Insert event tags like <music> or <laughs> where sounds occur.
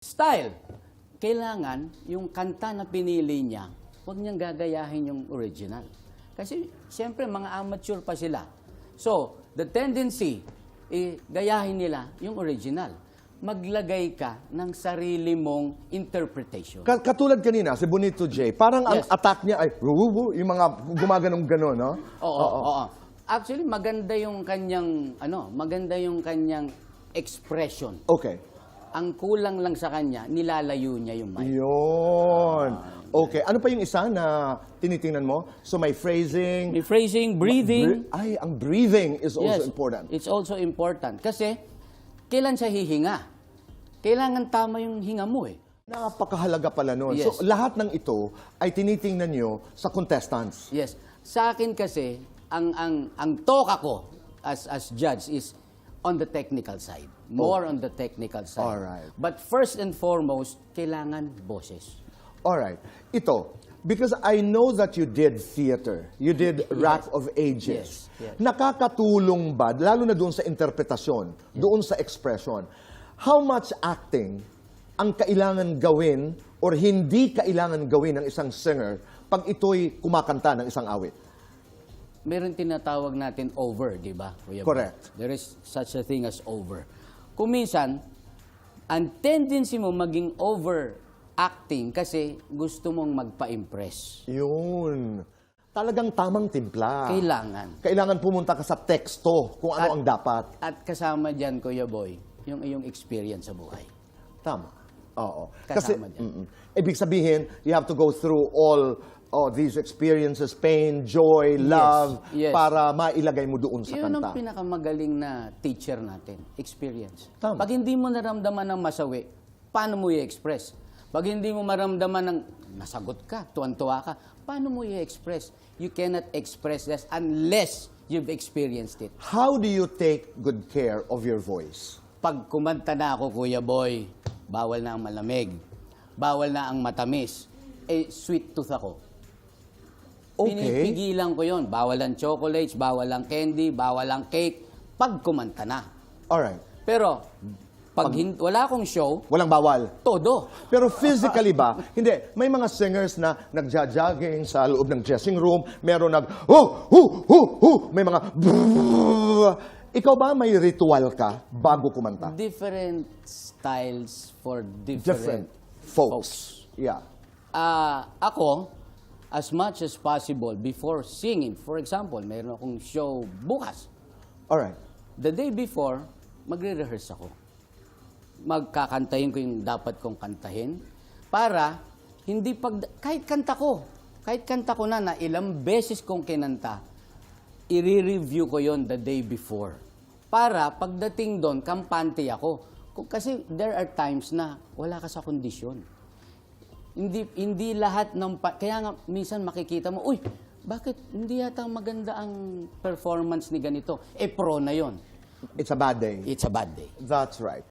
Style. Kailangan yung kanta na pinili niya, huwag niyang gagayahin yung original. Kasi siyempre mga amateur pa sila. So, the tendency, eh, gayahin nila yung original. Maglagay ka ng sarili mong interpretation. Ka- Katulad kanina, si Bonito J, parang ang Yes. attack niya ay, "Wuwu," yung mga gumaganong gano'n, no? Oo, oo. Actually, maganda yung kanyang, ano, maganda yung kanyang expression. Okay. Ang kulang lang sa kanya, nilalayo niya yung mic. Yun. Okay. Ano pa yung isa na tinitingnan mo? So may phrasing. May phrasing, breathing. Bre- ay, ang breathing is also Yes, important. It's also important. Kasi, kailan siya hihinga? Kailangan tama yung hinga mo eh. Napakahalaga pala nun. Yes. So lahat ng ito ay tinitingnan nyo sa contestants. Yes. Sa akin kasi, ang ang ang toka ko as as judge is on the technical side. More on the technical side. Alright. But first and foremost, kailangan boses. Alright. Ito, because I know that you did theater. You did Wrath of Ages. Yes, yes. Nakakatulong ba, lalo na doon sa interpretasyon, doon sa expression, how much acting ang kailangan gawin or hindi kailangan gawin ng isang singer pag ito'y kumakanta ng isang awit? Meron tinatawag natin over, di ba? Kuya Bob? Correct. There is such a thing as over. Kung minsan, ang tendency mo maging overacting kasi gusto mong magpa-impress. Yun. Talagang tamang timpla. Kailangan. Kailangan pumunta ka sa teksto kung ano At- ang dapat. At kasama dyan, Kuya Boy, yung iyong experience sa buhay. Tama. Oo. Kasama Kasi, dyan. mm-mm. ibig sabihin, you have to go through all oh, these experiences, pain, joy, love, yes. para mailagay mo doon sa Yun ang kanta. pinakamagaling na teacher natin, experience. Tama. Pag hindi mo naramdaman ng masawi, paano mo i-express? Pag hindi mo maramdaman ng nasagot ka, tuwan-tuwa ka, paano mo i-express? You cannot express this unless you've experienced it. How do you take good care of your voice? Pag kumanta na ako, Kuya Boy, bawal na ang malamig, bawal na ang matamis, eh, sweet tooth ako. Okay. Pinipigilan ko yon. Bawal ang chocolates, bawal ang candy, bawal ang cake, pag kumanta na. Alright. Pero, pag, hin- wala akong show, Walang bawal. todo. Pero physically ba? <laughs> Hindi. May mga singers na nagja-jogging sa loob ng dressing room. Meron nag, oh, hu, hu, hu. May mga, <laughs> brrrr. Ikaw ba may ritual ka bago kumanta? Different styles for different, Different folks. Yeah. Ah, ako, as much as possible, before singing, for example, mayroon akong show bukas. Alright. The day before, magre-rehearse ako. Magkakantahin ko yung dapat kong kantahin para hindi pag... Kahit kanta ko, kahit kanta ko na na ilang beses kong kinanta, i-review ko yon the day before. Para pagdating doon, kampante ako. Kasi there are times na wala ka sa kondisyon. Hindi hindi lahat ng pa- kaya nga minsan makikita mo, uy, bakit hindi yata maganda ang performance ni ganito? Eh pro na 'yon. It's a bad day. It's a bad day. That's right.